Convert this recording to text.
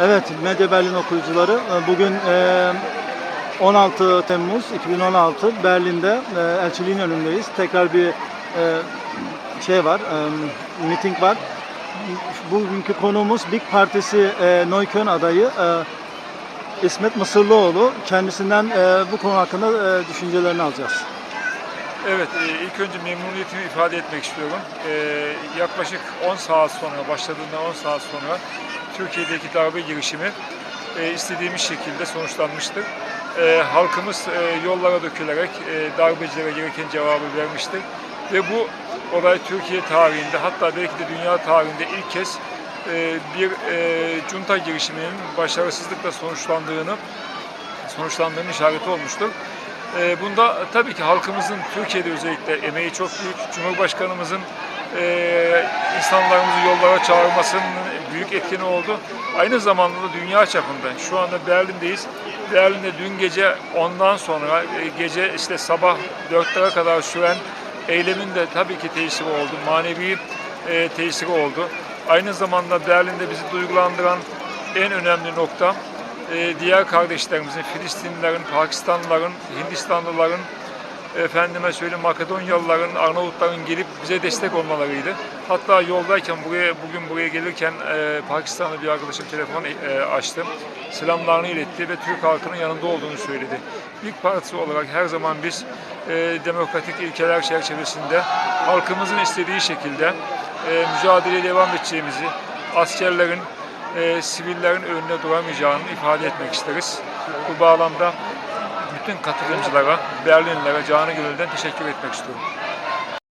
Evet, Medya Berlin okuyucuları e, bugün e, 16 Temmuz 2016 Berlin'de e, elçiliğin önündeyiz. Tekrar bir e, şey var, e, miting var. Bugünkü konuğumuz Big Partisi e, Neukölln adayı e, İsmet Mısırlıoğlu. Kendisinden e, bu konu hakkında e, düşüncelerini alacağız. Evet, e, ilk önce memnuniyetimi ifade etmek istiyorum. E, yaklaşık 10 saat sonra, başladığında 10 saat sonra Türkiye'deki darbe girişimi e, istediğimiz şekilde sonuçlanmıştır. Halkımız yollara dökülerek darbecilere gereken cevabı vermiştir. Ve bu olay Türkiye tarihinde, hatta belki de dünya tarihinde ilk kez bir junta girişiminin başarısızlıkla sonuçlandığını sonuçlandığının işareti olmuştur. Ee, Bunda tabii ki halkımızın Türkiye'de özellikle emeği çok büyük. Cumhurbaşkanımızın e, insanlarımızı yollara çağırmasının büyük etkeni oldu. Aynı zamanda da dünya çapında şu anda Berlin'deyiz. Berlin'de dün gece ondan sonra e, gece işte sabah 4'lere kadar süren eylemin de tabii ki tesiri oldu. Manevi e, tesiri oldu. Aynı zamanda Berlin'de bizi duygulandıran en önemli nokta e, diğer kardeşlerimizin, Filistinlilerin, Pakistanlıların, Hindistanlıların, efendime söyleyeyim Makedonyalıların, Arnavutların gelip bize destek olmalarıydı. Hatta yoldayken buraya bugün buraya gelirken e, Pakistanlı bir arkadaşım telefon e, açtı. Selamlarını iletti ve Türk halkının yanında olduğunu söyledi. İlk partisi olarak her zaman biz e, demokratik ilkeler çerçevesinde halkımızın istediği şekilde e, mücadeleye devam edeceğimizi, askerlerin, e, sivillerin önüne duramayacağını ifade etmek isteriz. Bu bağlamda bütün katılımcılara, Berlinlilere canı gönülden teşekkür etmek istiyorum.